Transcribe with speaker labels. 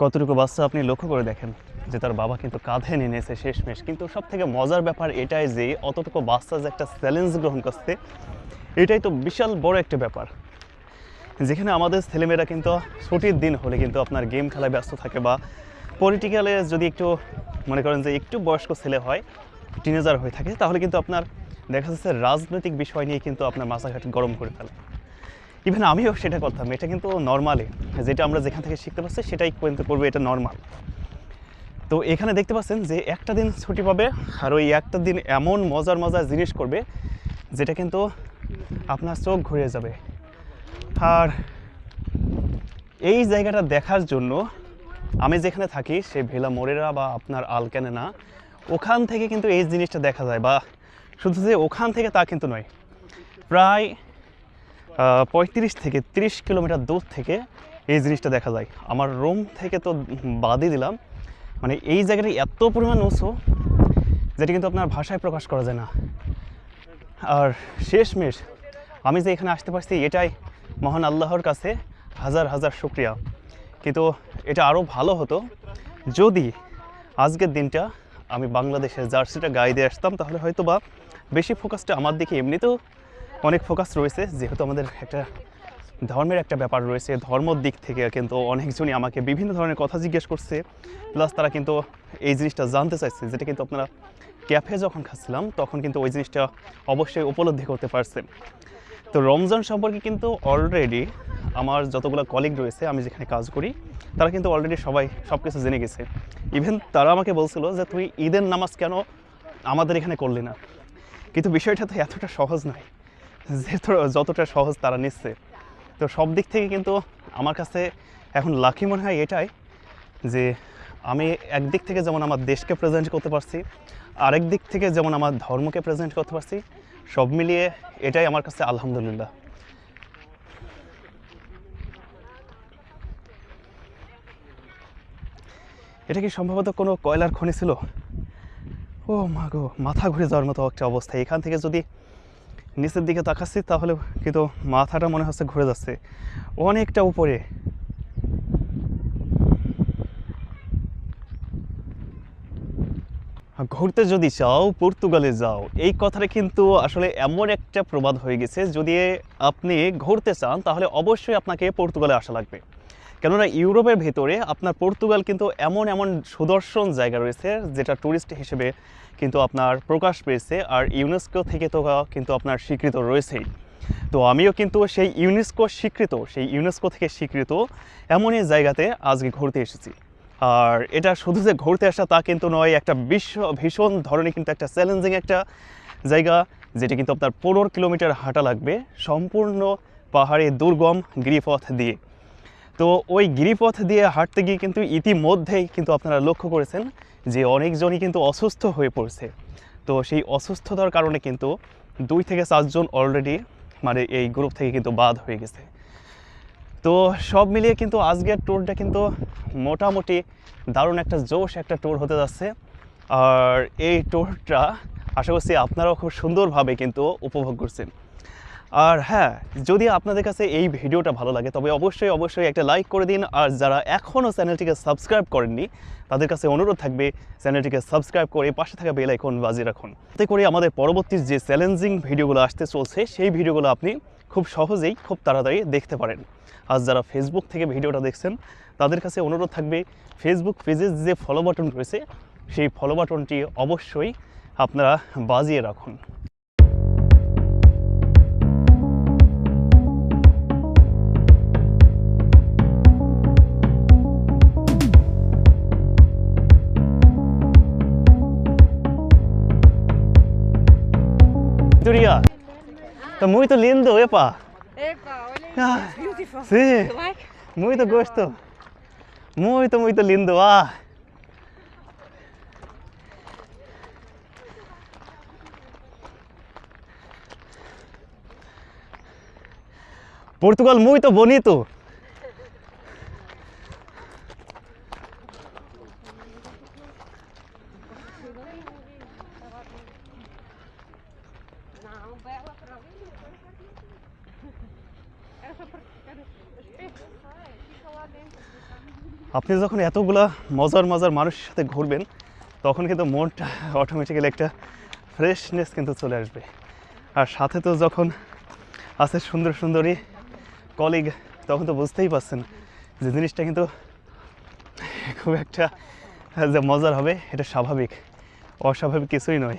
Speaker 1: কতটুকু বাচ্চা আপনি লক্ষ্য করে দেখেন যে তার বাবা কিন্তু কাঁধে নিয়ে নিয়েছে শেষমেশ। কিন্তু সব থেকে মজার ব্যাপার এটাই যে অতটুকু বাচ্চা যে একটা চ্যালেঞ্জ গ্রহণ করছে, এটাই তো বিশাল বড় একটা ব্যাপার। যেখানে আমাদের ছেলেমেয়েরা কিন্তু ছুটির দিন হলে কিন্তু আপনার গেম খেলায় ব্যস্ত থাকে বা পলিটিক্যালে যদি একটু মনে করেন যে একটু বয়স্ক ছেলে হয় টিনেজার হয়ে থাকে, তাহলে কিন্তু আপনার দেখা যাচ্ছে রাজনৈতিক বিষয় নিয়ে কিন্তু আপনার মাথাঘাট গরম করে ফেলে। ইভেন আমিও সেটা করতাম, এটা কিন্তু নর্মালি যেটা আমরা যেখান থেকে শিখতে পারছি সেটাই কিন্তু করব, এটা নর্মাল তো এখানে দেখতে পাচ্ছেন যে একটা দিন ছুটি পাবে, আর ওই একটা দিন এমন মজার মজার জিনিস করবে, যেটা কিন্তু আপনার চোখ ঘুরে যাবে। আর এই জায়গাটা দেখার জন্য আমি যেখানে থাকি সে ভেলা মোরেরা বা আপনার আলকানে না ওখান থেকে কিন্তু এই জিনিসটা দেখা যায়, বা শুধু যে ওখান থেকে তা কিন্তু নয়, প্রায় পঁয়ত্রিশ থেকে তিরিশ কিলোমিটার দূর থেকে এই জিনিসটা দেখা যায়। আমার রুম থেকে তো বাদই দিলাম। মানে এই জায়গাটা এত পরিমাণ উঁচু, যেটা কিন্তু আপনার ভাষায় প্রকাশ করা যায় না। আর শেষমেশ, আমি যে এখানে আসতে পারছি, এটাই মহান আল্লাহর কাছে হাজার হাজার শুক্রিয়া। কিন্তু এটা আরও ভালো হতো যদি আজকের দিনটা আমি বাংলাদেশের জার্সিটা গায়ে দিয়ে আসতাম, তাহলে হয়তো বা বেশি ফোকাসটা আমার দিকে এমনিতেও অনেক ফোকাস রয়েছে, যেহেতু আমাদের একটা ধর্মের একটা ব্যাপার রয়েছে ধর্মর দিক থেকে কিন্তু অনেকজনই আমাকে বিভিন্ন ধরনের কথা জিজ্ঞেস করছে। প্লাস তারা কিন্তু এই জিনিসটা জানতে চাইছে, যেটা কিন্তু আপনারা ক্যাফে যখন খাচ্ছিলাম, তখন কিন্তু ওই জিনিসটা অবশ্যই উপলব্ধি করতে পারছেন তো রমজান সম্পর্কে কিন্তু অলরেডি আমার যতগুলো কলিগ রয়েছে, আমি যেখানে কাজ করি, তারা কিন্তু অলরেডি সবাই সব কিছু জেনে গেছে। ইভেন তারা আমাকে বলছিল যে, তুই ঈদের নামাজ কেন আমাদের এখানে করলি না? কিন্তু বিষয়টা তো এতটা সহজ নয়। যতটা সহজ তারা নিচ্ছে। তো সব দিক থেকে কিন্তু আমার কাছে এখন লাকি মনে হয় এটাই যে আমি একদিক থেকে যেমন আমার দেশকে প্রেজেন্ট করতে পারছি, আরেক দিক থেকে যেমন আমার ধর্মকে প্রেজেন্ট করতে পারছি, সব মিলিয়ে এটাই আমার কাছে আলহামদুলিল্লাহ। এটা কি সম্ভবত কোনো কয়লার খনি ছিল? ও মা গো, মাথা ঘুরে যাওয়ার মতো একটা অবস্থা। এখান থেকে যদি নিচের দিকে তাকাচ্ছি, তাহলে কিন্তু মাথাটা মনে হচ্ছে ঘুরে যাচ্ছে। অনেকটা উপরে। ঘুরতে যদি চাও, পর্তুগালে যাও, এই কথাটা কিন্তু আসলে এমন একটা প্রবাদ হয়ে গেছে, যদি আপনি ঘুরতে চান, তাহলে অবশ্যই আপনাকে পর্তুগালে আসা লাগবে। কেননা ইউরোপের ভেতরে আপনার পর্তুগাল কিন্তু এমন এমন সুদর্শন জায়গা রয়েছে যেটা ট্যুরিস্ট হিসেবে কিন্তু আপনার প্রকাশ পেয়েছে আর ইউনেস্কো থেকে তো কিন্তু আপনার স্বীকৃত রয়েছেই। তো আমিও কিন্তু সেই ইউনেস্কো স্বীকৃত, সেই ইউনেস্কো থেকে স্বীকৃত এমনই জায়গাতে আজকে ঘুরতে এসেছি। আর এটা শুধু যে ঘুরতে আসা তা কিন্তু নয়, একটা বিশ্ব ভীষণ ধরনের কিন্তু একটা চ্যালেঞ্জিং একটা জায়গা যেটা কিন্তু আপনার পনেরো কিলোমিটার হাঁটা লাগবে সম্পূর্ণ পাহাড়ে দুর্গম গিরিপথ দিয়ে। তো ওই গিরিপথ দিয়ে হাঁটতে গিয়ে কিন্তু ইতিমধ্যেই কিন্তু আপনারা লক্ষ্য করেছেন যে অনেকজনই কিন্তু অসুস্থ হয়ে পড়ছে। তো সেই অসুস্থতার কারণে কিন্তু দুই থেকে চারজন অলরেডি মানে এই গ্রুপ থেকে কিন্তু বাদ হয়ে গেছে। তো সব মিলিয়ে কিন্তু আজকের ট্যুরটা কিন্তু মোটামুটি দারুণ একটা জোশ একটা ট্যুর হতে যাচ্ছে। আর এই ট্যুরটা আশা করছি আপনারাও খুব সুন্দরভাবে কিন্তু উপভোগ করছেন। আর হ্যাঁ যদি আপনাদের কাছে এই ভিডিওটা ভালো লাগে, তবে অবশ্যই অবশ্যই একটা লাইক করে দিন। আর যারা এখনও চ্যানেলটিকে সাবস্ক্রাইব করেননি, তাদের কাছে অনুরোধ থাকবে চ্যানেলটিকে সাবস্ক্রাইব করে পাশে থাকা বেল আইকন বাজিয়ে রাখুন। এতে করে আমাদের পরবর্তী যে চ্যালেঞ্জিং ভিডিওগুলো আসতে চলছে, সেই ভিডিওগুলো আপনি খুব সহজেই, খুব তাড়াতাড়ি দেখতে পারেন। আর যারা ফেসবুক থেকে ভিডিওটা দেখছেন, তাদের কাছে অনুরোধ থাকবে ফেসবুক পেজের যে ফলো বাটন রয়েছে, সেই ফলো বাটনটি অবশ্যই আপনারা বাজিয়ে রাখুন। Turia, tá muito lindo, epa!
Speaker 2: Epa, olha isso. Beautiful.
Speaker 1: sim.
Speaker 2: You like?
Speaker 1: Muito gosto. Muito, muito lindo. Ah. Portugal muito bonito. আপনি যখন এতগুলা মজার মজার মানুষের সাথে ঘুরবেন, তখন কিন্তু মনটা অটোমেটিক্যালি একটা ফ্রেশনেস কিন্তু চলে আসবে। আর সাথে তো যখন আছে সুন্দর, সুন্দরী কলিগ তখন তো বুঝতেই পারছেন যে জিনিসটা কিন্তু খুব একটা যে মজার হবে, এটা স্বাভাবিক। অস্বাভাবিক কিছুই নয়।